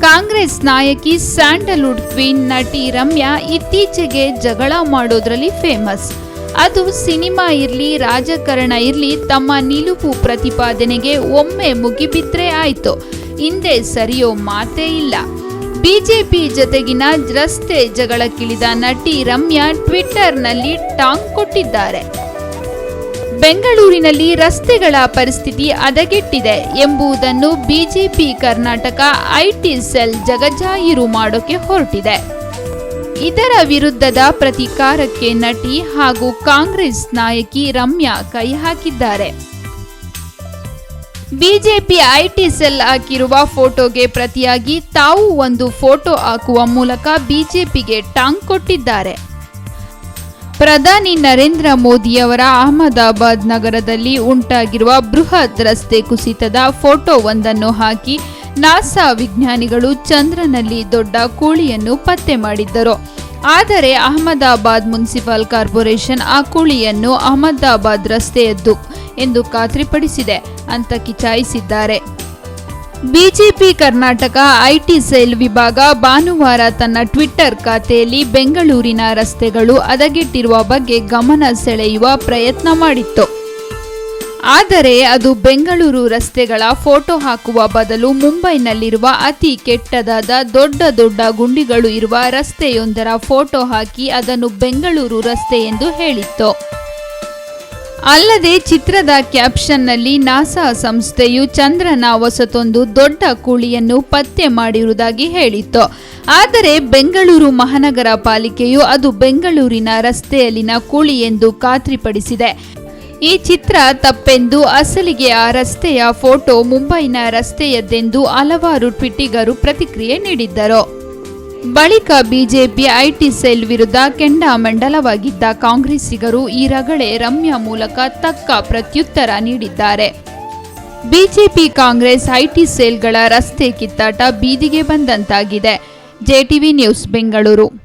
ಕಾಂಗ್ರೆಸ್ ನಾಯಕಿ Sandalwood queen ನಟಿ ರಮ್ಯಾ ಇತ್ತೀಚೆಗೆ ಜಗಳ ಮಾಡೋದ್ರಲ್ಲಿ ಫೇಮಸ್. ಅದು ಸಿನಿಮಾ ಇರಲಿ, ರಾಜಕಾರಣ ಇರಲಿ, ತಮ್ಮ ನಿಲುಪು ಪ್ರತಿಪಾದನೆಗೆ ಒಮ್ಮೆ ಮುಗಿಬಿದ್ರೆ ಆಯ್ತು. ಹಿಂದೆ ಸರಿಯೋ ಮಾತೇ ಇಲ್ಲ. ಬಿಜೆಪಿ ಜೊತೆಗಿನ ರಸ್ತೆ ಜಗಳಕ್ಕಿಳಿದ ನಟಿ ರಮ್ಯಾ ಟ್ವಿಟ್ಟರ್ನಲ್ಲಿ ಟಾಂಗ್ ಕೊಟ್ಟಿದ್ದಾರೆ. ಬೆಂಗಳೂರಿನಲ್ಲಿ ರಸ್ತೆಗಳ ಪರಿಸ್ಥಿತಿ ಹದಗೆಟ್ಟಿದೆ ಎಂಬುದನ್ನು ಬಿಜೆಪಿ ಕರ್ನಾಟಕ ಐಟಿ ಸೆಲ್ ಜಗಜಾಹಿರು ಮಾಡೋಕೆ ಹೊರಟಿದೆ. ಇದರ ವಿರುದ್ಧದ ಪ್ರತಿಕಾರಕ್ಕೆ ನಟಿ ಹಾಗೂ ಕಾಂಗ್ರೆಸ್ ನಾಯಕಿ ರಮ್ಯಾ ಕೈ ಹಾಕಿದ್ದಾರೆ. ಬಿಜೆಪಿ ಐಟಿ ಸೆಲ್ ಹಾಕಿರುವ ಫೋಟೋಗೆ ಪ್ರತಿಯಾಗಿ ತಾವು ಒಂದು ಫೋಟೋ ಹಾಕುವ ಮೂಲಕ ಬಿಜೆಪಿಗೆ ಟಾಂಗ್ ಕೊಟ್ಟಿದ್ದಾರೆ. ಪ್ರಧಾನಿ ನರೇಂದ್ರ ಮೋದಿಯವರ ಅಹಮದಾಬಾದ್ ನಗರದಲ್ಲಿ ಉಂಟಾಗಿರುವ ಬೃಹತ್ ರಸ್ತೆ ಕುಸಿತದ ಫೋಟೋವೊಂದನ್ನು ಹಾಕಿ ನಾಸಾ ವಿಜ್ಞಾನಿಗಳು ಚಂದ್ರನಲ್ಲಿ ದೊಡ್ಡ ಕೂಳಿಯನ್ನು ಪತ್ತೆ ಮಾಡಿದ್ದರು. ಆದರೆ ಅಹಮದಾಬಾದ್ ಮುನ್ಸಿಪಲ್ ಕಾರ್ಪೊರೇಷನ್ ಆ ಕೂಳಿಯನ್ನು ಅಹಮದಾಬಾದ್ ರಸ್ತೆಯದ್ದು ಎಂದು ಖಾತ್ರಿಪಡಿಸಿದೆ, ಅಂತ ಕಿಚಾಯಿಸಿದ್ದಾರೆ. ಬಿಜೆಪಿ ಕರ್ನಾಟಕ ಐಟಿ ಸೆಲ್ ವಿಭಾಗ ಭಾನುವಾರ ತನ್ನ ಟ್ವಿಟ್ಟರ್ ಖಾತೆಯಲ್ಲಿ ಬೆಂಗಳೂರಿನ ರಸ್ತೆಗಳು ಹದಗೆಟ್ಟಿರುವ ಬಗ್ಗೆ ಗಮನ ಸೆಳೆಯುವ ಪ್ರಯತ್ನ ಮಾಡಿತ್ತು. ಆದರೆ ಅದು ಬೆಂಗಳೂರು ರಸ್ತೆಗಳ ಫೋಟೋ ಹಾಕುವ ಬದಲು ಮುಂಬೈನಲ್ಲಿರುವ ಅತಿ ಕೆಟ್ಟದಾದ ದೊಡ್ಡ ದೊಡ್ಡ ಗುಂಡಿಗಳು ಇರುವ ರಸ್ತೆಯೊಂದರ ಫೋಟೋ ಹಾಕಿ ಅದನ್ನು ಬೆಂಗಳೂರು ರಸ್ತೆ ಎಂದು ಹೇಳಿತ್ತು. ಅಲ್ಲದೆ ಚಿತ್ರದ ಕ್ಯಾಪ್ಷನ್ನಲ್ಲಿ ನಾಸಾ ಸಂಸ್ಥೆಯು ಚಂದ್ರನ ಹೊಸತೊಂದು ದೊಡ್ಡ ಕೂಳಿಯನ್ನು ಪತ್ತೆ ಮಾಡಿರುವುದಾಗಿ ಹೇಳಿತ್ತು. ಆದರೆ ಬೆಂಗಳೂರು ಮಹಾನಗರ ಪಾಲಿಕೆಯು ಅದು ಬೆಂಗಳೂರಿನ ರಸ್ತೆಯಲ್ಲಿನ ಕೂಳಿ ಎಂದು ಖಾತ್ರಿಪಡಿಸಿದೆ. ಈ ಚಿತ್ರ ತಪ್ಪೆಂದು ಅಸಲಿಗೆ ಆ ರಸ್ತೆಯ ಫೋಟೋ ಮುಂಬೈನ ರಸ್ತೆಯದ್ದೆಂದು ಹಲವಾರು ಟ್ವಿಟ್ಟಿಗರು ಪ್ರತಿಕ್ರಿಯೆ ನೀಡಿದ್ದರು. ಬಳಿಕ ಬಿಜೆಪಿ ಐಟಿ ಸೆಲ್ ವಿರುದ್ಧ ಕೆಂಡಾಮಂಡಲವಾಗಿದ್ದ ಕಾಂಗ್ರೆಸ್ಸಿಗರು ಈ ರಗಳೆ ರಮ್ಯಾ ಮೂಲಕ ತಕ್ಕ ಪ್ರತ್ಯುತ್ತರ ನೀಡಿದ್ದಾರೆ. ಬಿಜೆಪಿ ಕಾಂಗ್ರೆಸ್ ಐಟಿ ಸೆಲ್ಗಳ ರಸ್ತೆ ಕಿತ್ತಾಟ ಬೀದಿಗೆ ಬಂದಂತಾಗಿದೆ. JTV news Bengaluru.